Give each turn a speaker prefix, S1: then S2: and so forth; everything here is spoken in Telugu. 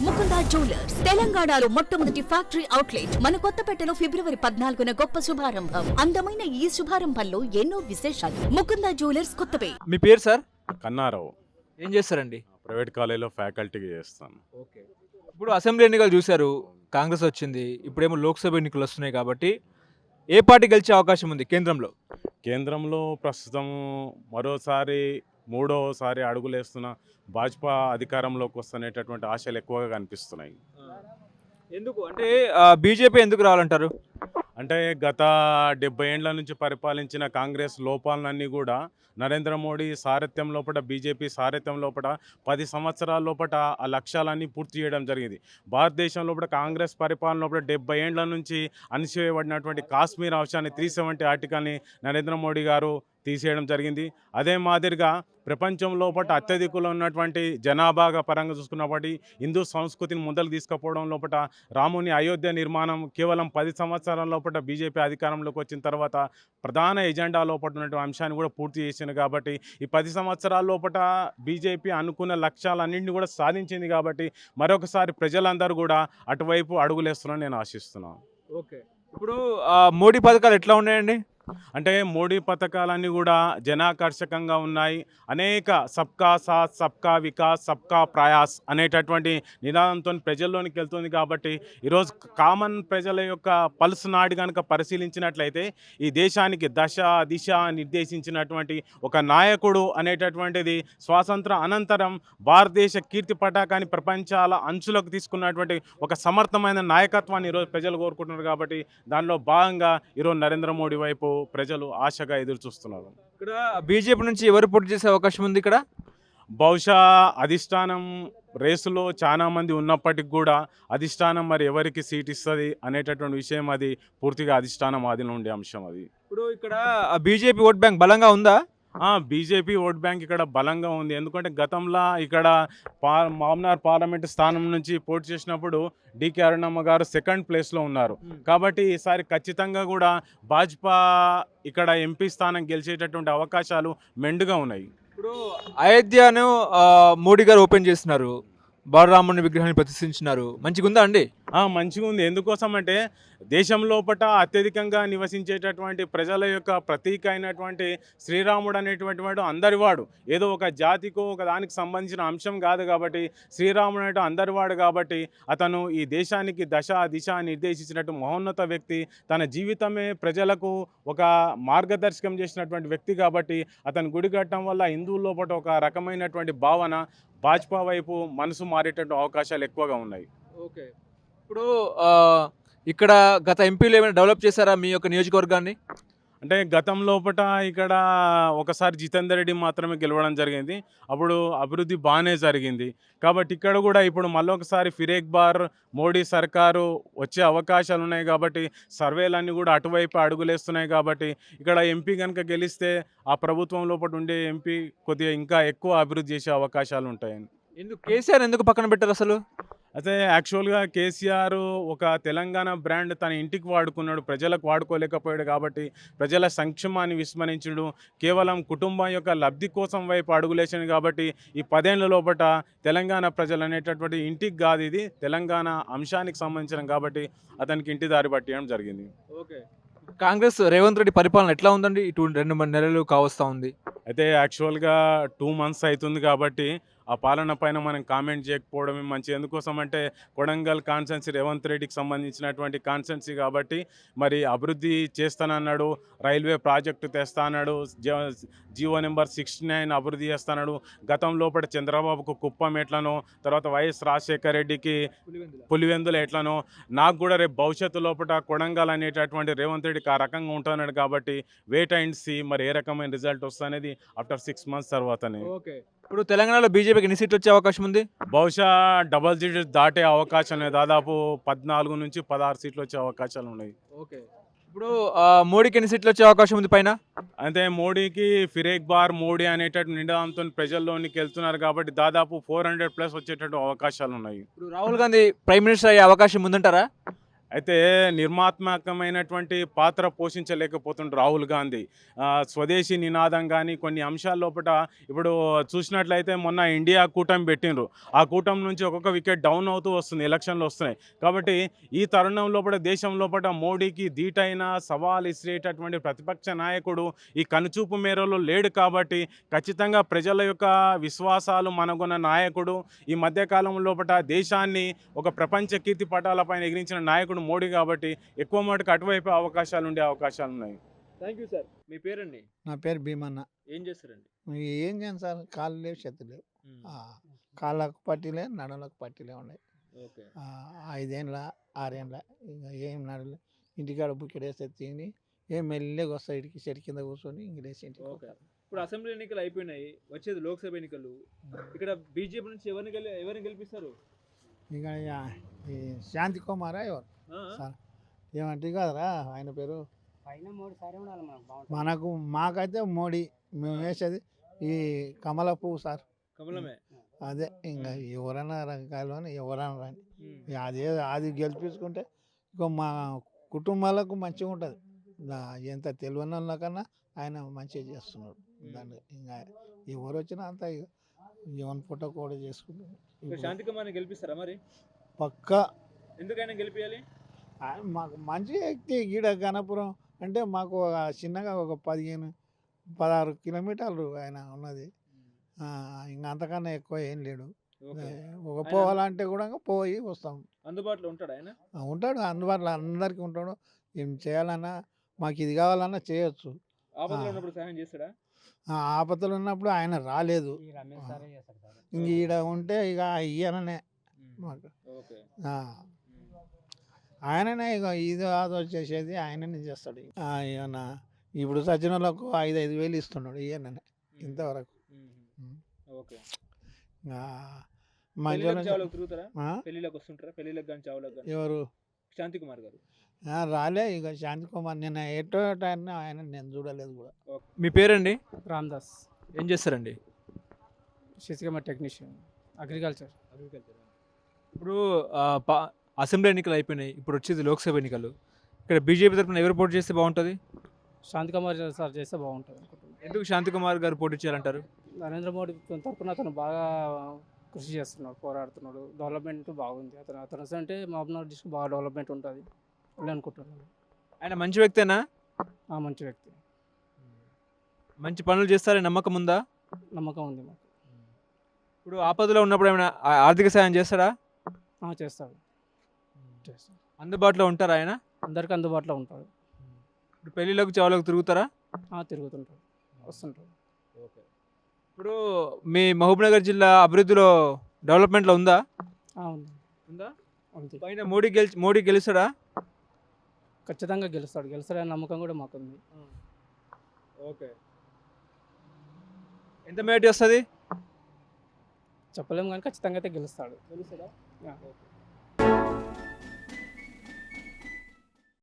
S1: ముకుందా జ్యువెలర్స్. తెలంగాణలో మొట్టమొదటి ఫ్యాక్టరీ అవుట్లెట్. మన కొత్తపేటలో ఫిబ్రవరి పద్నాలుగున గొప్ప శుభారంభం. అందమైన ఈ శుభారంభంలో ఎన్నో విశేషాలు. ముకుందా జ్యువెలర్స్ కొత్తపేట.
S2: మీ పేరు సార్?
S3: కన్నారావు.
S2: ఏం చేస్తారండి?
S3: ప్రైవేట్ కాలేజీలో ఫ్యాకల్టీగా చేస్తాను.
S2: ఓకే. ఇప్పుడు అసెంబ్లీ ఎన్నికలు చూశారు. కాంగ్రెస్ వచ్చింది. ఇప్పుడేమో లోక్సభ ఎన్నికలు వస్తున్నాయి కాబట్టి ఏ పార్టీ గెలిచే అవకాశం ఉంది కేంద్రంలో?
S3: కేంద్రంలో ప్రస్తుతం మరోసారి మూడోసారి అడుగులేస్తున్న భాజపా అధికారంలోకి వస్తునేటటువంటి ఆశలు ఎక్కువగా కనిపిస్తున్నాయి.
S2: ఎందుకు? అంటే బీజేపీ ఎందుకు రావాలంటారు
S3: అంటే గత డెబ్బై ఏండ్ల నుంచి పరిపాలించిన కాంగ్రెస్ లోపాలన్నీ కూడా నరేంద్ర మోడీ సారథ్యం లోపల బీజేపీ సారథ్యం లోపల పది సంవత్సరాల లోపల ఆ లక్ష్యాలన్నీ పూర్తి చేయడం జరిగింది. భారతదేశం లోపల కాంగ్రెస్ పరిపాలన లోపల డెబ్బై ఏండ్ల నుంచి అణిచివేయబడినటువంటి కాశ్మీర్ అంశాన్ని త్రీ సెవెంటీ ఆర్టికల్ని నరేంద్ర మోడీ గారు తీసేయడం జరిగింది. అదే మాదిరిగా ప్రపంచం లోపల అత్యధికులు ఉన్నటువంటి జనాభాగా పరంగా చూసుకున్నప్పటి హిందూ సంస్కృతిని ముందలు తీసుకుపోవడం లోపల రాముని అయోధ్య నిర్మాణం కేవలం పది సంవత్సరాల లోపల బీజేపీ అధికారంలోకి వచ్చిన తర్వాత ప్రధాన ఎజెండా లోపల ఉన్నటువంటి అంశాన్ని కూడా పూర్తి చేసింది కాబట్టి ఈ పది సంవత్సరాల లోపల బీజేపీ అనుకున్న లక్ష్యాలన్నింటినీ కూడా సాధించింది కాబట్టి మరొకసారి ప్రజలందరూ కూడా అటువైపు అడుగులేస్తున్నారని నేను ఆశిస్తున్నాను.
S2: ఓకే. ఇప్పుడు మోడీ పథకాలు ఎట్లా ఉన్నాయండి?
S3: అంటే మోడీ పథకాలన్నీ కూడా జనాకర్షకంగా ఉన్నాయి. అనేక సబ్కా సాత్ సబ్కా వికాస్ సబ్కా ప్రయాస్ అనేటటువంటి నినాదంతో ప్రజల్లోనికి వెళ్తుంది కాబట్టి ఈరోజు కామన్ ప్రజల యొక్క పల్స్ నాడి కనుక పరిశీలించినట్లయితే ఈ దేశానికి దశ దిశ నిర్దేశించినటువంటి ఒక నాయకుడు అనేటటువంటిది స్వాతంత్ర అనంతరం భారతదేశ కీర్తి పటాకాన్ని ప్రపంచాల అంచులకు తీసుకున్నటువంటి ఒక సమర్థమైన నాయకత్వాన్ని ఈరోజు ప్రజలు కోరుకుంటున్నారు కాబట్టి దానిలో భాగంగా ఈరోజు నరేంద్ర మోడీ వైపు ప్రజలు ఆశగా ఎదురు చూస్తున్నారు
S2: ఇక్కడ బీజేపీ నుంచి ఎవరు పోటీ చేసే అవకాశం ఉంది ఇక్కడ?
S3: బహుశా అధిష్టానం రేసులో చాలా మంది ఉన్నప్పటికి కూడా అధిష్టానం మరి ఎవరికి సీట్ ఇస్తుంది అనేటటువంటి విషయం అది పూర్తిగా అధిష్టానం ఆదిలో ఉండే అంశం అది.
S2: ఇప్పుడు ఇక్కడ బీజేపీ ఓట్ బ్యాంక్ బలంగా ఉందా?
S3: బీజేపీ ఓట్ బ్యాంక్ ఇక్కడ బలంగా ఉంది. ఎందుకంటే గతంలో ఇక్కడ పా మామనార్ పార్లమెంట్ స్థానం నుంచి పోటీ చేసినప్పుడు డికే అరుణమ్మ గారు సెకండ్ ప్లేస్లో ఉన్నారు. కాబట్టి ఈసారి ఖచ్చితంగా కూడా భాజపా ఇక్కడ ఎంపీ స్థానం గెలిచేటటువంటి అవకాశాలు మెండుగా ఉన్నాయి.
S2: ఇప్పుడు అయోధ్యను మోడీ గారు ఓపెన్ చేస్తున్నారు. బాలరాముని విగ్రహాన్ని ప్రతిష్ఠించినారు. మంచిగా ఉందా అండి?
S3: మంచిగా ఉంది. ఎందుకోసం అంటే దేశం లోపల అత్యధికంగా నివసించేటటువంటి ప్రజల యొక్క ప్రతీక అయినటువంటి శ్రీరాముడు అనేటువంటి వాడు అందరివాడు ఏదో ఒక జాతికో ఒక దానికి సంబంధించిన అంశం కాదు కాబట్టి శ్రీరాముడు అంటే అందరివాడు కాబట్టి అతను ఈ దేశానికి దశ దిశ నిర్దేశించినట్టు మహోన్నత వ్యక్తి. తన జీవితమే ప్రజలకు ఒక మార్గదర్శకం చేసినటువంటి వ్యక్తి కాబట్టి అతను గుడి కట్టడం వల్ల హిందువుల లోపల ఒక రకమైనటువంటి భావన భాజపా వైపు మనసు మారేటటువంటి అవకాశాలు ఎక్కువగా ఉన్నాయి.
S2: ఓకే. ఇప్పుడు ఇక్కడ గత ఎంపీలు ఏమైనా డెవలప్ చేశారా మీ యొక్క నియోజకవర్గాన్ని?
S3: అంటే గతం లోపట ఇక్కడ ఒకసారి జితేందర్ రెడ్డి మాత్రమే గెలవడం జరిగింది. అప్పుడు అభివృద్ధి బాగానే జరిగింది. కాబట్టి ఇక్కడ కూడా ఇప్పుడు మళ్ళొకసారి ఫిరేక్ బార్ మోడీ సర్కారు వచ్చే అవకాశాలు ఉన్నాయి కాబట్టి సర్వేలన్నీ కూడా అటువైపు అడుగులేస్తున్నాయి కాబట్టి ఇక్కడ ఎంపీ కనుక గెలిస్తే ఆ ప్రభుత్వం లోపల ఉండే ఎంపీ కొద్దిగా ఇంకా ఎక్కువ అభివృద్ధి చేసే అవకాశాలు ఉంటాయని.
S2: ఎందుకు కేసీఆర్ ఎందుకు పక్కన పెట్టారు అసలు?
S3: అయితే యాక్చువల్గా కేసీఆర్ ఒక తెలంగాణ బ్రాండ్ తన ఇంటికి వాడుకున్నాడు. ప్రజలకు వాడుకోలేకపోయాడు కాబట్టి ప్రజల సంక్షేమాన్ని విస్మరించుడు. కేవలం కుటుంబం యొక్క లబ్ధి కోసం వైపు అడుగులేసాడు కాబట్టి ఈ పదేళ్ళ లోపట తెలంగాణ ప్రజలు అనేటటువంటి ఇంటికి కాదు ఇది తెలంగాణ అంశానికి సంబంధించిన కాబట్టి అతనికి ఇంటి దారి పట్టడం జరిగింది.
S2: ఓకే. కాంగ్రెస్ రేవంత్ రెడ్డి పరిపాలన ఎట్లా ఉందండి? ఇటు రెండు మూడు నెలలు కావస్తా ఉంది.
S3: అయితే యాక్చువల్గా టూ మంత్స్ అవుతుంది కాబట్టి ఆ పాలన పైన మనం కామెంట్ చేయకపోవడమే మంచిది. ఎందుకోసం అంటే కొడంగల్ కాన్సెన్సీ రేవంత్ రెడ్డికి సంబంధించినటువంటి కాన్సెన్సీ కాబట్టి మరి అభివృద్ధి చేస్తానన్నాడు రైల్వే ప్రాజెక్టు తెస్తా అన్నాడు జ- జియో నెంబర్ సిక్స్టీ నైన్ అభివృద్ధి చేస్తాడు గతం లోపల చంద్రబాబుకు కుప్పం ఎట్లనో తర్వాత వైఎస్ రాజశేఖర రెడ్డికి పులివెందులు. ఎట్లనో నాకు కూడా రేపు భవిష్యత్తు లోపల కొడంగల్ అనేటటువంటి రేవంత్ రెడ్డికి ఆ రకంగా ఉంటున్నాడు కాబట్టి వెయిట్ అండ్ సి మరి ఏ రకమైన రిజల్ట్ వస్తుంది ఆఫ్టర్ సిక్స్ మంత్స్ తర్వాతనే.
S2: ఓకే. ఇప్పుడు తెలంగాణలో బీజేపీకి ఎన్ని సీట్లు వచ్చే అవకాశం ఉంది?
S3: బహుశా డబల్ డిజిట్ దాటే అవకాశం లేదు. దాదాపు పద్నాలుగు నుంచి పదహారు సీట్లు వచ్చే అవకాశాలు ఉన్నాయి.
S2: ఓకే. ఇప్పుడు మోడీకి ఎన్ని సీట్లు వచ్చే అవకాశం ఉంది పైన?
S3: అయితే మోడీకి ఫిరేక్ బార్ మోడీ అనేటటువంటి నినాదంతో ప్రజల్లోనికి వెళ్తున్నారు కాబట్టి దాదాపు ఫోర్ హండ్రెడ్ ప్లస్ వచ్చేటట్టు అవకాశాలు ఉన్నాయి.
S2: ఇప్పుడు రాహుల్ గాంధీ ప్రైమ్ మినిస్టర్ అయ్యే అవకాశం ఉందంటారా?
S3: అయితే నిర్మాత్మకమైనటువంటి పాత్ర పోషించలేకపోతుండ్రు రాహుల్ గాంధీ. స్వదేశీ నినాదం కానీ కొన్ని అంశాల లోపల ఇప్పుడు చూసినట్లయితే మొన్న ఇండియా కూటమి పెట్టిండ్రు. ఆ కూటమి నుంచి ఒక్కొక్క వికెట్ డౌన్ అవుతూ వస్తుంది ఎలక్షన్లు వస్తున్నాయి. కాబట్టి ఈ తరుణం లోపల దేశం లోపల మోడీకి ధీటైన సవాల్ ఇసిరేటటువంటి ప్రతిపక్ష నాయకుడు ఈ కనుచూపు మేరలో లేడు కాబట్టి ఖచ్చితంగా ప్రజల యొక్క విశ్వాసాలు మనగొన్న నాయకుడు ఈ మధ్యకాలం లోపల దేశాన్ని ఒక ప్రపంచ కీర్తి పటాలపైన ఎగిరించిన నాయకుడు మోడీ కాబట్టి ఎక్కువ మటుకు అటువైపు అవకాశాలు ఉండే అవకాశాలు ఉన్నాయి.
S2: థ్యాంక్ యూ సార్ మీ పేరండి?
S4: నా పేరు భీమన్న.
S2: ఏం చేస్తారండి?
S4: ఏం చేయను సార్? కాళ్ళు లేవు చేతులు లేవు. ఆ, కాళ్ళకు పట్టిలే నడులకు పట్టిలే ఉన్నాయి.
S2: ఓకే
S4: ఆ, ఐదేండ్ల ఆరేండ్ల ఇంకా ఏం నడలే ఇంటికాడ బుక్కెట్ వేస్తే తిని ఏం మెల్లగా వస్తాయి ఇడికి చెట్టు కింద కూర్చొని ఇంటికి
S2: ఓకే ఇప్పుడు అసెంబ్లీ ఎన్నికలు అయిపోయినాయి వచ్చేది లోక్సభ ఎన్నికలు. ఇక్కడ బీజేపీ నుంచి ఎవరిని గెలి ఎవరిని గెలిపిస్తారు?
S4: ఇక శాంతి కుమారా ఎవరు? ఏమంటే కదరా ఆయన పేరు?
S5: మనకు
S4: మాకైతే మోడీ మేము వేసేది ఈ కమల పువ్వు సార్.
S2: కమలమే?
S4: అదే ఇంకా ఎవరైనా రంగాలు అని ఎవరైనా రాని. అదే అది గెలిపించుకుంటే ఇక మా కుటుంబాలకు మంచిగా ఉంటుంది. ఎంత తెలియని వాళ్ళకన్నా ఆయన మంచిగా చేస్తున్నాడు. దాన్ని ఇంకా ఎవరు వచ్చినా అంత ఎవరి ఫోటో కూడా చేసుకుంటారు.
S2: ఇక్కడ శాంతి కుమార్ని గెలిపిస్తారా మరి?
S4: పక్క.
S2: ఎందుకైనా గెలిపించాలి
S4: మాకు మంచి వ్యక్తి గీడ గణపురం అంటే మాకు ఒక చిన్నగా ఒక పదిహేను పదహారు కిలోమీటర్లు ఆయన ఉన్నది. ఆ, ఇంకా అంతకన్నా ఎక్కువ ఏం లేడు. ఒక పోవాలంటే కూడా పోయి వస్తాం.
S2: అందుబాటులో ఉంటాడు ఆయన?
S4: ఆ, ఉంటాడు. అందుబాటులో అందరికీ ఉంటాడు. ఏం చేయాలన్నా మాకు ఇది కావాలన్నా చేయొచ్చు.
S2: ఆపదలో. ఉన్నప్పుడు సహాయం చేస్తాడా?
S4: ఆ ఆపదలు ఉన్నప్పుడు ఆయన రాలేదు. ఇంక ఈడ ఉంటే ఇక ఈయననే మాకు.
S2: ఓకే.
S4: ఆ, ఆయననే ఇక ఇది అది వచ్చేసేది ఆయననే చేస్తాడు. ఈయన ఇప్పుడు వాళ్ళకు ఐదు ఐదు వేలు ఇస్తున్నాడు ఈయననే ఇంతవరకు.
S2: ఓకే.
S4: ఎవరు?
S2: శాంతి కుమార్ గారు.
S4: ఆ, రాలే ఇక శాంతి కుమార్ నిన్న ఎటో ఆయన ఆయన నేను చూడలేదు కూడా.
S2: మీ పేరండి?
S5: రామ్దాస్.
S2: ఏం చేస్తారండి?
S5: శశికమ టెక్నీషియన్ అగ్రికల్చర్?
S2: ఇప్పుడు ఆ, పా- అసెంబ్లీ ఎన్నికలు అయిపోయినాయి. ఇప్పుడు వచ్చేది లోక్సభ ఎన్నికలు. ఇక్కడ బీజేపీ తరఫున ఎవరు పోటీ చేస్తే బాగుంటుంది?
S5: శాంతి కుమార్ సార్ చేస్తే బాగుంటుంది అనుకుంటున్నాను.
S2: ఎందుకు శాంతి కుమార్ గారు పోటీ చేయాలంటారు?
S5: నరేంద్ర మోడీ తరపున అతను బాగా కృషి చేస్తున్నాడు పోరాడుతున్నాడు. డెవలప్మెంట్ బాగుంది. అతను అతను అంటే మహబూబ్నగర్ డిస్ట్రిక్ట్ బాగా డెవలప్మెంట్ ఉంటుంది అని అనుకుంటున్నాను.
S2: ఆయన మంచి వ్యక్తేనా?
S5: ఆ మంచి వ్యక్తి.
S2: మంచి పనులు చేస్తారని నమ్మకం ఉందా?
S5: నమ్మకం ఉంది మాకు.
S2: ఇప్పుడు ఆపదలో ఉన్నప్పుడు ఏమైనా ఆర్థిక సాయం చేస్తాడా?
S5: ఆ, చేస్తాడు.
S2: అందుబాటులో ఉంటారా ఆయన?
S5: అందరికీ అందుబాటులో ఉంటాడు.
S2: ఇప్పుడు పెళ్ళిళ్ళకు చావులకు తిరుగుతారా?
S5: ఆ, తిరుగుతుంటాడు. వస్తుంటాడు.
S2: ఇప్పుడు మీ మహబూబ్నగర్ జిల్లా అభివృద్ధిలో డెవలప్మెంట్లో ఉందా?
S5: ఆ, ఉంది.
S2: ఉందా?
S5: ఉంది.
S2: పైన మోడీ గెలిచి మోడీ గెలుస్తాడా?
S5: ఖచ్చితంగా గెలుస్తాడు. గెలుస్తాడనే నమ్మకం కూడా మాకుంది.
S2: ఓకే. ఎంత మేటి వస్తుంది?
S5: చెప్పలేము కానీ ఖచ్చితంగా అయితే గెలుస్తాడు.
S2: గెలుస్తాడా?
S5: యా.
S2: ఓకే.